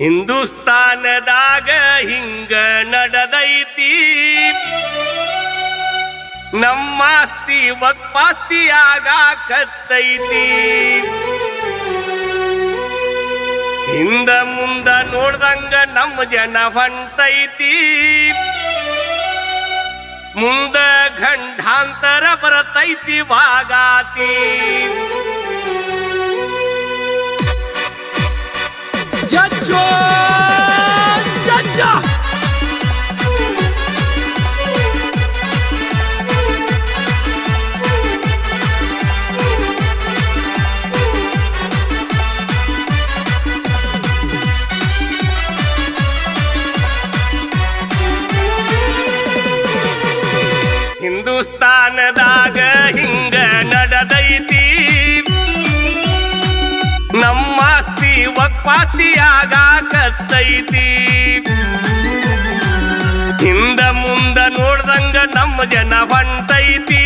ಹಿಂದೂಸ್ತಾನದಾಗ ಹಿಂಗ ನಡೆದೈತಿ. ನಮ್ಮಾಸ್ತಿ ವಕ್ಪಾಸ್ತಿ ಆಗಾಕತ್ತೈತಿ ಹಿಂದ ಮುಂದ ನೋಡ್ದಂಗ ನಮ್ಮ ಜನ ಹೊಂಟೈತಿ. ಮುಂದ ಗಂಡಾಂತರ ಬರತೈತಿ ವಾಗಾತಿ. ನಮ್ಮಾಸ್ತಿ ಕತ್ತೈತಿ ಹಿಂದ ಮುಂದ ನೋಡ್ದಂಗ ನಮ್ಮ ಜನ ಹೊಂಟೈತಿ.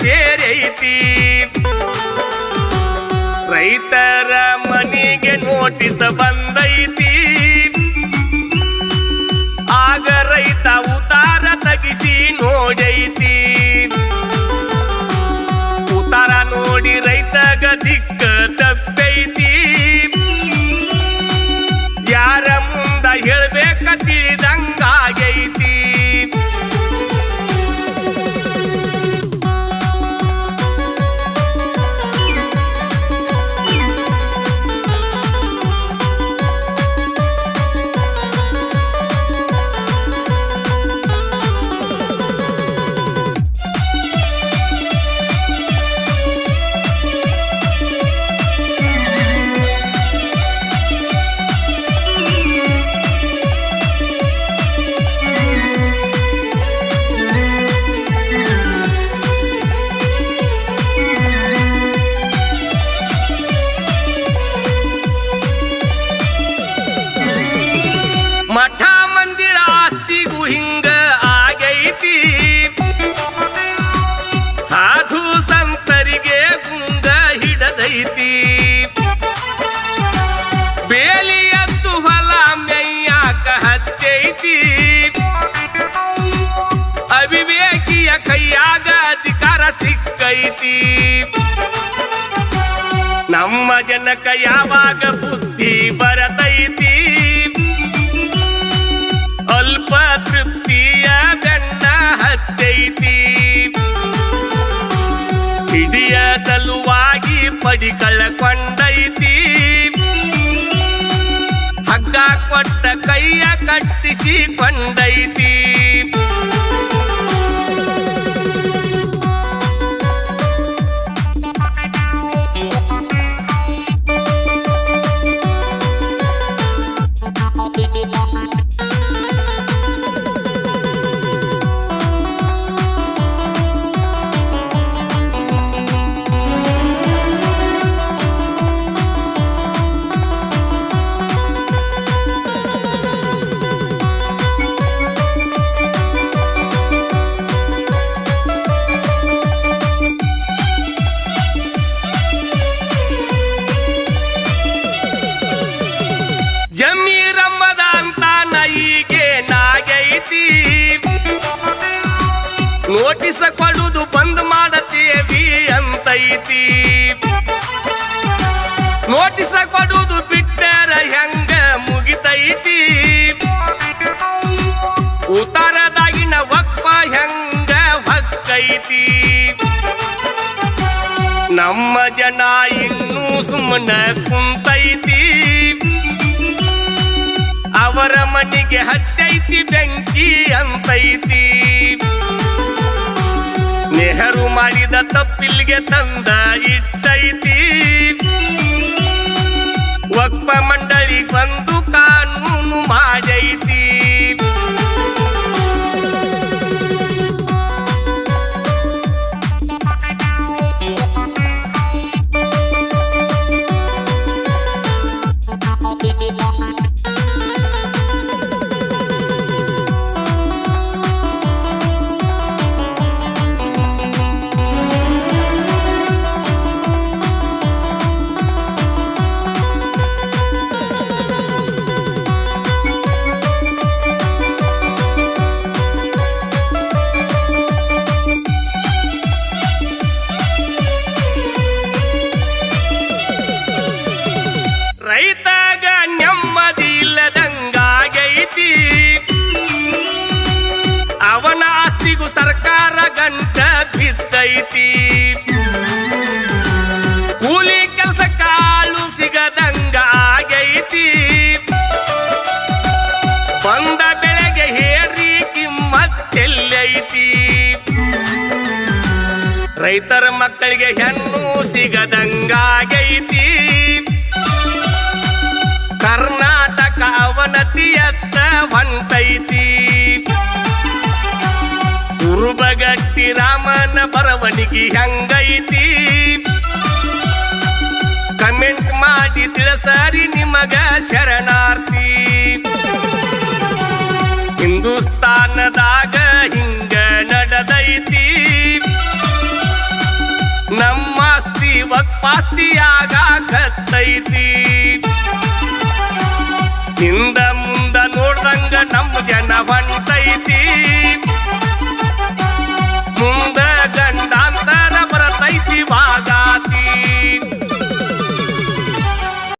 ಸೇರೈತಿ. ರೈತರ ಮನೆಗೆ ನೋಟಿಸ್ ಕೈಯಾಗ ಅಧಿಕಾರ ಸಿಕ್ಕೈತಿ. ನಮ್ಮ ಜನಕ ಯಾವಾಗ ಬುದ್ಧಿ ಬರತೈತಿ? ಅಲ್ಪ ತೃಪ್ತಿಯ ಗಂಡ ಹತ್ತೈತಿ. ಹಿಡಿಯ ಸಲುವಾಗಿ ಪಡಿ ಕೊಂಡೈತಿ. ಹಗ್ಗ ಕೊಟ್ಟ ಕೈಯ ಕಟ್ಟಿಸಿಕೊಂಡೈತಿ ಜಮೀರಮ್ಮದ ಅಂತ ನೈಗೆ ನಾಗೈತಿ. ನೋಟಿಸ ಕೊಡುದು ಬಂದ್ ಮಾಡತೇವಿ ಅಂತೈತಿ. ನೋಟಿಸ ಕೊಡುದು ಬಿಟ್ಟರ ಹೆಂಗ ಮುಗಿತೈತಿ. ಉತ್ತರದಾಗಿನ ಒಪ್ಪ ಹೆಂಗ ಹೊಕ್ಕೈತಿ. ನಮ್ಮ ಜನ ಇನ್ನೂ ಸುಮ್ಮನ ಕುಂತೈತಿ. ಮನೆಗೆ ಹತ್ತೈತಿ ಬೆಂಕಿ ಅಂತೈತಿ. ನೆಹರು ಮಾಡಿದ ತಪ್ಪಿಲ್ಗೆ ತಂದ ಇಟ್ಟೈತಿ. ನೆಮ್ಮದಿ ಇಲ್ಲದಂಗಾಗೈತಿ ಅವನ ಆಸ್ತಿಗೂ ಸರ್ಕಾರ ಗಂಟ ಬಿದ್ದೈತಿ. ಕೂಲಿ ಕೆಲಸ ಕಾಳು ಸಿಗದಂಗ ಬಂದ ಬೆಳೆಗೆ ಹೇಳಿ ಕಿಮ್ಮತ್ತೆಲ್ಲೈತಿ. ರೈತರ ಮಕ್ಕಳಿಗೆ ಹೆಣ್ಣು ಸಿಗದಂಗಾಗೈತಿ. ಅವನತಿಯತ್ತ ಹೊಂಟೈತಿ ಕುರುಬಗಟ್ಟಿ ರಾಮನ ಬರವಣಿಗೆ ಹೆಂಗೈತಿ? ಕಮೆಂಟ್ ಮಾಡಿ ತಿಳಿಸರಿ ನಿಮಗ ಶರಣಾರ್ಥಿ. ಹಿಂದೂಸ್ತಾನದಾಗ ಹಿಂಗ ನಡೆದೈತಿ. ನಮ್ಮಾಸ್ತಿ ವಕ್ಪಾಸ್ತಿಯಾಗತ್ತೈತಿ ಹಿಂದ ಹೊಂಟೈತಿ